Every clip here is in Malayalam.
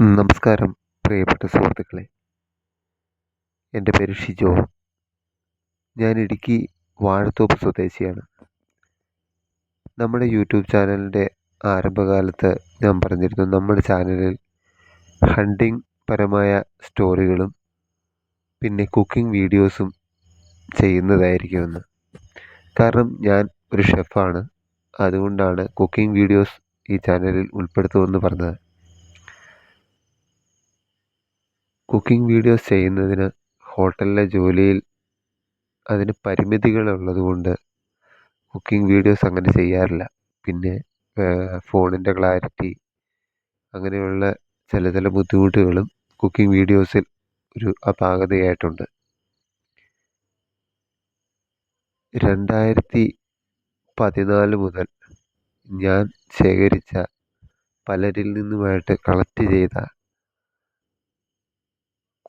നമസ്കാരം പ്രിയപ്പെട്ട സുഹൃത്തുക്കളെ. എന്റെ പേര് ഷിജോ. ഞാൻ ഇടുക്കി വാഴത്തോപ്പ് സ്വദേശിയാണ്. നമ്മുടെ യൂട്യൂബ് ചാനലിന്റെ ആരംഭകാലത്ത് ഞാൻ പറഞ്ഞിരുന്നു നമ്മുടെ ചാനലിൽ ഹണ്ടിങ് പരമായ സ്റ്റോറികളും പിന്നെ കുക്കിംഗ് വീഡിയോസും ചെയ്യുന്നതായിരിക്കുമെന്ന് കാരണം ഞാൻ ഒരു ഷെഫാണ്. അതുകൊണ്ടാണ് കുക്കിംഗ് വീഡിയോസ് ഈ ചാനലിൽ ഉൾപ്പെടുത്തുമെന്ന് പറഞ്ഞത്. കുക്കിംഗ് വീഡിയോസ് ചെയ്യുന്നതിന് ഹോട്ടലിലെ ജോലിയിൽ അതിന് പരിമിതികളുള്ളത് കൊണ്ട് കുക്കിംഗ് വീഡിയോസ് അങ്ങനെ ചെയ്യാറില്ല. പിന്നെ ഫോണിന്റെ ക്ലാരിറ്റി അങ്ങനെയുള്ള ചില ചില ബുദ്ധിമുട്ടുകളും കുക്കിംഗ് വീഡിയോസിൽ ഒരു അപാകതയായിട്ടുണ്ട്. രണ്ടായിരത്തി പതിനാല് മുതൽ ഞാൻ ശേഖരിച്ച പലരിൽ നിന്നുമായിട്ട് കളക്ട് ചെയ്ത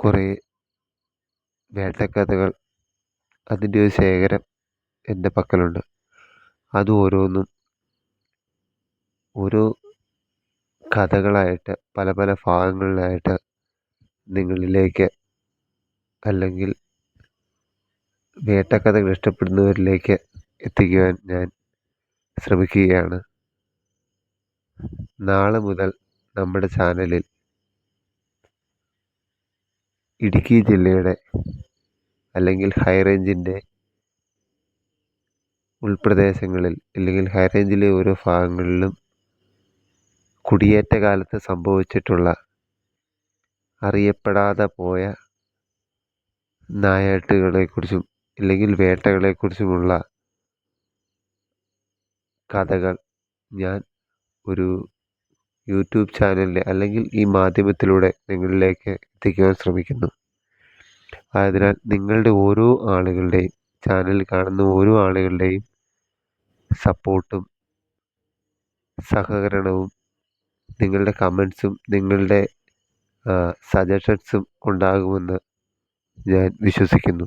കുറേ വേട്ടക്കഥകൾ അതിന്റെ ഒരു ശേഖരം എന്റെ പക്കലുണ്ട്. അത് ഓരോന്നും ഓരോ കഥകളായിട്ട് പല പല ഭാഗങ്ങളിലായിട്ട് നിങ്ങളിലേക്ക് അല്ലെങ്കിൽ വേട്ടക്കഥകൾ ഇഷ്ടപ്പെടുന്നവരിലേക്ക് എത്തിക്കുവാൻ ഞാൻ ശ്രമിക്കുകയാണ്. നാളെ മുതൽ നമ്മുടെ ചാനലിൽ ഇടുക്കി ജില്ലയുടെ അല്ലെങ്കിൽ ഹൈ റേഞ്ചിന്റെ ഉൾപ്രദേശങ്ങളിൽ അല്ലെങ്കിൽ ഹൈ റേഞ്ചിലെ ഓരോ ഭാഗങ്ങളിലും കുടിയേറ്റ കാലത്ത് സംഭവിച്ചിട്ടുള്ള അറിയപ്പെടാതെ പോയ നായാട്ടുകളെക്കുറിച്ചും അല്ലെങ്കിൽ വേട്ടകളെക്കുറിച്ചുമുള്ള കഥകൾ ഞാൻ ഒരു യൂട്യൂബ് ചാനലിൽ അല്ലെങ്കിൽ ഈ മാധ്യമത്തിലൂടെ നിങ്ങളിലേക്ക് എത്തിക്കുവാൻ ശ്രമിക്കുന്നു. ആയതിനാൽ നിങ്ങളുടെ ഓരോ ആളുകളുടെയും ചാനൽ കാണുന്ന ഓരോ ആളുകളുടെയും സപ്പോർട്ടും സഹകരണവും നിങ്ങളുടെ കമൻസും നിങ്ങളുടെ സജഷൻസും ഉണ്ടാകുമെന്ന് ഞാൻ വിശ്വസിക്കുന്നു.